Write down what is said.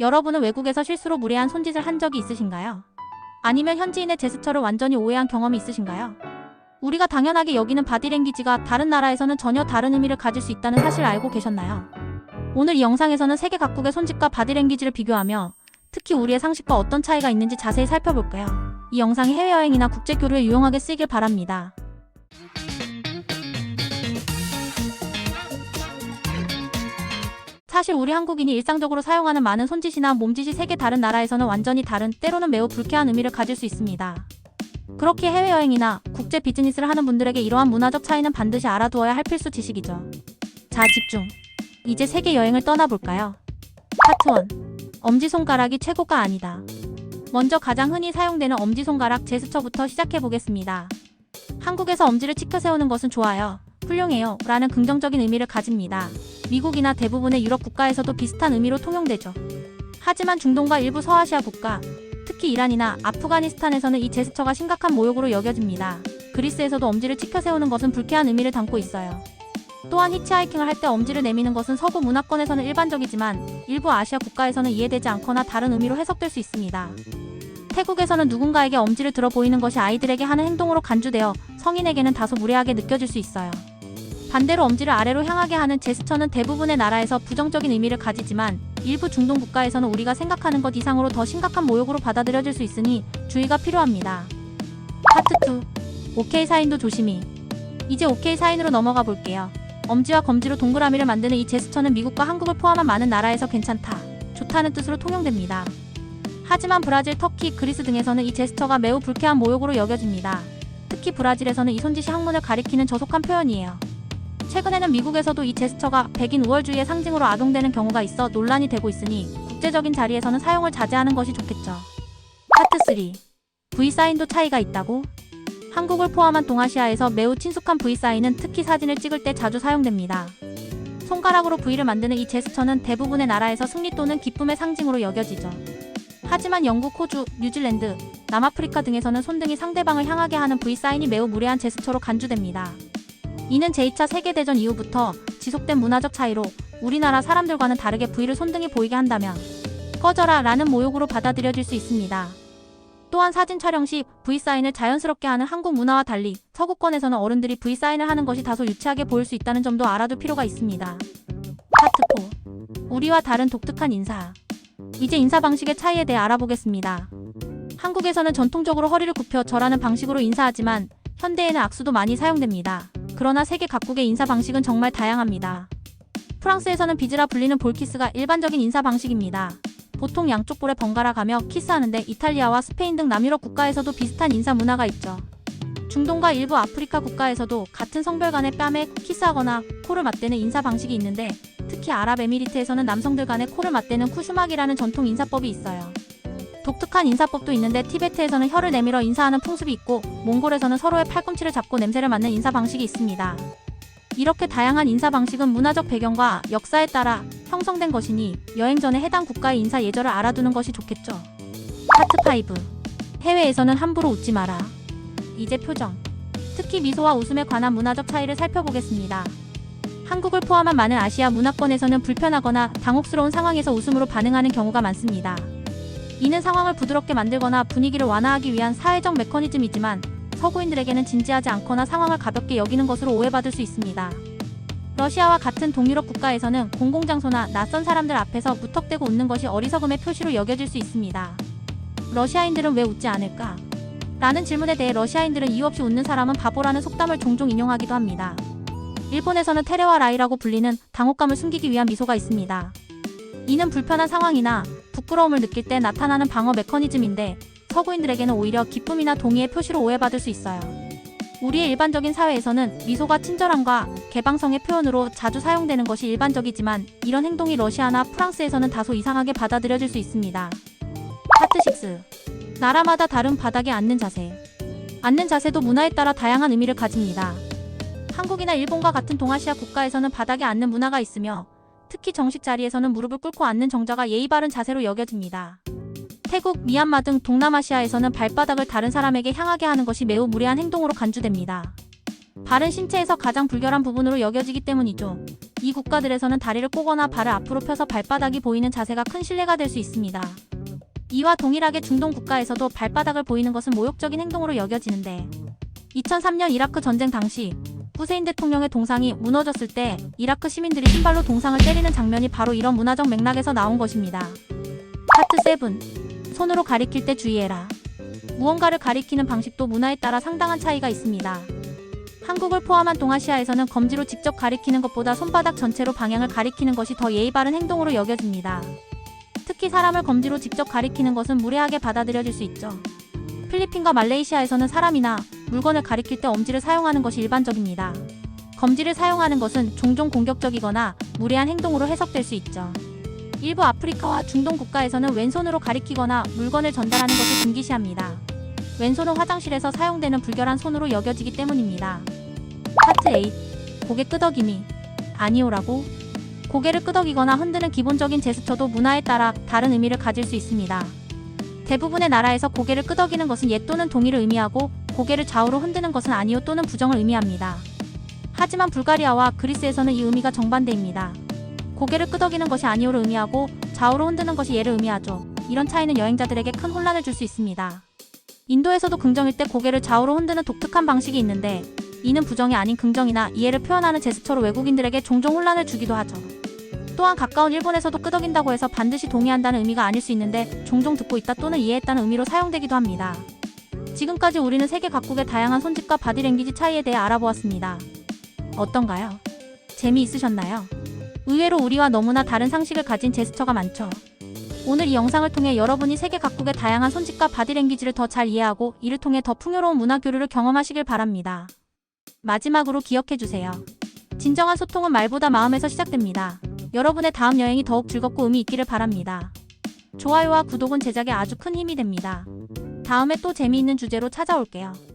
여러분은 외국에서 실수로 무례한 손짓을 한 적이 있으신가요? 아니면 현지인의 제스처를 완전히 오해한 경험이 있으신가요? 우리가 당연하게 여기는 바디랭귀지가 다른 나라에서는 전혀 다른 의미를 가질 수 있다는 사실을 알고 계셨나요? 오늘 이 영상에서는 세계 각국의 손짓과 바디랭귀지를 비교하며 특히 우리의 상식과 어떤 차이가 있는지 자세히 살펴볼게요. 이 영상이 해외여행이나 국제교류에 유용하게 쓰이길 바랍니다. 사실 우리 한국인이 일상적으로 사용하는 많은 손짓이나 몸짓이 세계 다른 나라에서는 완전히 다른 때로는 매우 불쾌한 의미를 가질 수 있습니다. 그렇게 해외여행이나 국제 비즈니스를 하는 분들에게 이러한 문화적 차이는 반드시 알아두어야 할 필수 지식이죠. 자, 집중. 이제 세계 여행을 떠나볼까요? 파트 1. 엄지손가락이 최고가 아니다. 먼저 가장 흔히 사용되는 엄지손가락 제스처부터 시작해보겠습니다. 한국에서 엄지를 치켜 세우는 것은 좋아요, 훌륭해요 라는 긍정적인 의미를 가집니다. 미국이나 대부분의 유럽 국가에서도 비슷한 의미로 통용되죠. 하지만 중동과 일부 서아시아 국가, 특히 이란이나 아프가니스탄에서는 이 제스처가 심각한 모욕으로 여겨집니다. 그리스에서도 엄지를 치켜 세우는 것은 불쾌한 의미를 담고 있어요. 또한 히치하이킹을 할 때 엄지를 내미는 것은 서구 문화권에서는 일반적이지만 일부 아시아 국가에서는 이해되지 않거나 다른 의미로 해석될 수 있습니다. 태국에서는 누군가에게 엄지를 들어 보이는 것이 아이들에게 하는 행동으로 간주되어 성인에게는 다소 무례하게 느껴질 수 있어요. 반대로 엄지를 아래로 향하게 하는 제스처는 대부분의 나라에서 부정적인 의미를 가지지만 일부 중동 국가에서는 우리가 생각하는 것 이상으로 더 심각한 모욕으로 받아들여질 수 있으니 주의가 필요합니다. 파트 2. 오케이 사인도 조심히. 이제 오케이 사인으로 넘어가 볼게요. 엄지와 검지로 동그라미를 만드는 이 제스처는 미국과 한국을 포함한 많은 나라에서 괜찮다, 좋다는 뜻으로 통용됩니다. 하지만 브라질, 터키, 그리스 등에서는 이 제스처가 매우 불쾌한 모욕으로 여겨집니다. 특히 브라질에서는 이 손짓이 학문을 가리키는 저속한 표현이에요. 최근에는 미국에서도 이 제스처가 백인 우월주의의 상징으로 악용되는 경우가 있어 논란이 되고 있으니 국제적인 자리에서는 사용을 자제하는 것이 좋겠죠. 파트 3. V 사인도 차이가 있다고? 한국을 포함한 동아시아에서 매우 친숙한 V 사인은 특히 사진을 찍을 때 자주 사용됩니다. 손가락으로 V를 만드는 이 제스처는 대부분의 나라에서 승리 또는 기쁨의 상징으로 여겨지죠. 하지만 영국, 호주, 뉴질랜드, 남아프리카 등에서는 손등이 상대방을 향하게 하는 V 사인이 매우 무례한 제스처로 간주됩니다. 이는 제2차 세계대전 이후부터 지속된 문화적 차이로 우리나라 사람들과는 다르게 V를 손등이 보이게 한다면 꺼져라 라는 모욕으로 받아들여질 수 있습니다. 또한 사진 촬영 시 V 사인을 자연스럽게 하는 한국 문화와 달리 서구권에서는 어른들이 V 사인을 하는 것이 다소 유치하게 보일 수 있다는 점도 알아둘 필요가 있습니다. 파트 4. 우리와 다른 독특한 인사. 이제 인사 방식의 차이에 대해 알아보겠습니다. 한국에서는 전통적으로 허리를 굽혀 절하는 방식으로 인사하지만 현대에는 악수도 많이 사용됩니다. 그러나 세계 각국의 인사 방식은 정말 다양합니다. 프랑스에서는 비즈라 불리는 볼키스가 일반적인 인사 방식입니다. 보통 양쪽 볼에 번갈아 가며 키스하는데 이탈리아와 스페인 등 남유럽 국가에서도 비슷한 인사 문화가 있죠. 중동과 일부 아프리카 국가에서도 같은 성별 간의 뺨에 키스하거나 코를 맞대는 인사 방식이 있는데 특히 아랍에미리트에서는 남성들 간의 코를 맞대는 쿠슈막이라는 전통 인사법이 있어요. 독특한 인사법도 있는데 티베트에서는 혀를 내밀어 인사하는 풍습이 있고 몽골에서는 서로의 팔꿈치를 잡고 냄새를 맡는 인사 방식이 있습니다. 이렇게 다양한 인사 방식은 문화적 배경과 역사에 따라 형성된 것이니 여행 전에 해당 국가의 인사 예절을 알아두는 것이 좋겠죠. 파트 5. 해외에서는 함부로 웃지 마라. 이제 표정. 특히 미소와 웃음에 관한 문화적 차이를 살펴보겠습니다. 한국을 포함한 많은 아시아 문화권에서는 불편하거나 당혹스러운 상황에서 웃음으로 반응하는 경우가 많습니다. 이는 상황을 부드럽게 만들거나 분위기를 완화하기 위한 사회적 메커니즘이지만 서구인들에게는 진지하지 않거나 상황을 가볍게 여기는 것으로 오해받을 수 있습니다. 러시아와 같은 동유럽 국가에서는 공공장소나 낯선 사람들 앞에서 무턱대고 웃는 것이 어리석음의 표시로 여겨질 수 있습니다. 러시아인들은 왜 웃지 않을까? 라는 질문에 대해 러시아인들은 이유 없이 웃는 사람은 바보라는 속담을 종종 인용하기도 합니다. 일본에서는 테레와 라이라고 불리는 당혹감을 숨기기 위한 미소가 있습니다. 이는 불편한 상황이나 부끄러움을 느낄 때 나타나는 방어 메커니즘인데 서구인들에게는 오히려 기쁨이나 동의의 표시로 오해받을 수 있어요. 우리의 일반적인 사회에서는 미소가 친절함과 개방성의 표현으로 자주 사용되는 것이 일반적이지만 이런 행동이 러시아나 프랑스에서는 다소 이상하게 받아들여질 수 있습니다. 파트 6. 나라마다 다른 바닥에 앉는 자세. 앉는 자세도 문화에 따라 다양한 의미를 가집니다. 한국이나 일본과 같은 동아시아 국가에서는 바닥에 앉는 문화가 있으며 특히 정식 자리에서는 무릎을 꿇고 앉는 정자가 예의 바른 자세로 여겨집니다. 태국, 미얀마 등 동남아시아에서는 발바닥을 다른 사람에게 향하게 하는 것이 매우 무례한 행동으로 간주됩니다. 발은 신체에서 가장 불결한 부분으로 여겨지기 때문이죠. 이 국가들에서는 다리를 꼬거나 발을 앞으로 펴서 발바닥이 보이는 자세가 큰 신뢰가 될 수 있습니다. 이와 동일하게 중동 국가에서도 발바닥을 보이는 것은 모욕적인 행동으로 여겨지는데 2003년 이라크 전쟁 당시 후세인 대통령의 동상이 무너졌을 때 이라크 시민들이 신발로 동상을 때리는 장면이 바로 이런 문화적 맥락에서 나온 것입니다. 파트 7. 손으로 가리킬 때 주의해라. 무언가를 가리키는 방식도 문화에 따라 상당한 차이가 있습니다. 한국을 포함한 동아시아에서는 검지로 직접 가리키는 것보다 손바닥 전체로 방향을 가리키는 것이 더 예의 바른 행동으로 여겨집니다. 특히 사람을 검지로 직접 가리키는 것은 무례하게 받아들여질 수 있죠. 필리핀과 말레이시아에서는 사람이나 물건을 가리킬 때 엄지를 사용하는 것이 일반적입니다. 검지를 사용하는 것은 종종 공격적이거나 무례한 행동으로 해석될 수 있죠. 일부 아프리카와 중동 국가에서는 왼손으로 가리키거나 물건을 전달하는 것을 금기시합니다. 왼손은 화장실에서 사용되는 불결한 손으로 여겨지기 때문입니다. 파트 8. 고개 끄덕임이 아니오라고? 고개를 끄덕이거나 흔드는 기본적인 제스처도 문화에 따라 다른 의미를 가질 수 있습니다. 대부분의 나라에서 고개를 끄덕이는 것은 예 또는 동의를 의미하고 고개를 좌우로 흔드는 것은 아니오 또는 부정을 의미합니다. 하지만 불가리아와 그리스에서는 이 의미가 정반대입니다. 고개를 끄덕이는 것이 아니오를 의미하고 좌우로 흔드는 것이 예를 의미하죠. 이런 차이는 여행자들에게 큰 혼란을 줄 수 있습니다. 인도에서도 긍정일 때 고개를 좌우로 흔드는 독특한 방식이 있는데 이는 부정이 아닌 긍정이나 이해를 표현하는 제스처로 외국인들에게 종종 혼란을 주기도 하죠. 또한 가까운 일본에서도 끄덕인다고 해서 반드시 동의한다는 의미가 아닐 수 있는데 종종 듣고 있다 또는 이해했다는 의미로 사용되기도 합니다. 지금까지 우리는 세계 각국의 다양한 손짓과 바디랭귀지 차이에 대해 알아보았습니다. 어떤가요? 재미있으셨나요? 의외로 우리와 너무나 다른 상식을 가진 제스처가 많죠. 오늘 이 영상을 통해 여러분이 세계 각국의 다양한 손짓과 바디랭귀지를 더 잘 이해하고 이를 통해 더 풍요로운 문화 교류를 경험하시길 바랍니다. 마지막으로 기억해주세요. 진정한 소통은 말보다 마음에서 시작됩니다. 여러분의 다음 여행이 더욱 즐겁고 의미 있기를 바랍니다. 좋아요와 구독은 제작에 아주 큰 힘이 됩니다. 다음에 또 재미있는 주제로 찾아올게요.